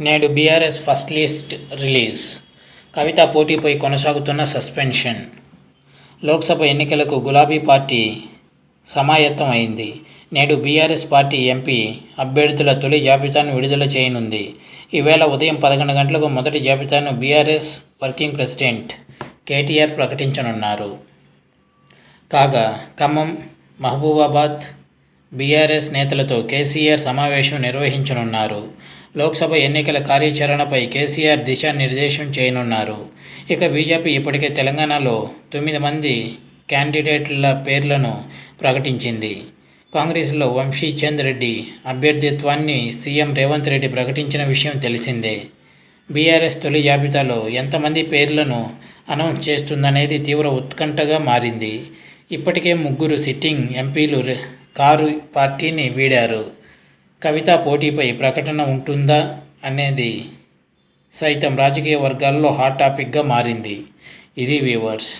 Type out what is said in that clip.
నేడు BRS first list release. Kavitha పోటీపై కొనసాగుతున్న suspension. Lok Sabha ఎన్నికలకు గులాబీ పార్టీ సమాయత్తం అయింది. నేడు బీఆర్ఎస్ పార్టీ ఎంపీ అభ్యర్థుల తొలి జాబితాను విడుదల చేయనుంది. ఈవేళ ఉదయం పదకొండు గంటలకు మొదటి జాబితాను బీఆర్ఎస్ వర్కింగ్ ప్రెసిడెంట్ కేటీఆర్ ప్రకటించనున్నారు. కాగా ఖమ్మం మహబూబాబాద్ బీఆర్ఎస్ నేతలతో కేసీఆర్ సమావేశం నిర్వహించనున్నారు. లోక్సభ ఎన్నికల కార్యాచరణపై కేసీఆర్ దిశానిర్దేశం చేయనున్నారు. ఇక బీజేపీ ఇప్పటికే తెలంగాణలో తొమ్మిది మంది క్యాండిడేట్ల పేర్లను ప్రకటించింది. కాంగ్రెస్లో వంశీ చంద్ రెడ్డి అభ్యర్థిత్వాన్ని సీఎం రేవంత్ రెడ్డి ప్రకటించిన విషయం తెలిసిందే. బీఆర్ఎస్ తొలి జాబితాలో ఎంతమంది పేర్లను అనౌన్స్ చేస్తుందనేది తీవ్ర ఉత్కంఠగా మారింది. ఇప్పటికే ముగ్గురు సిట్టింగ్ ఎంపీలు కారు పార్టీని వీడారు. కవిత పోటీపై ప్రకటన ఉంటుందా అనేది సైతం రాజకీయ వర్గాల్లో హాట్ టాపిక్గా మారింది. ఇది వ్యూవర్స్.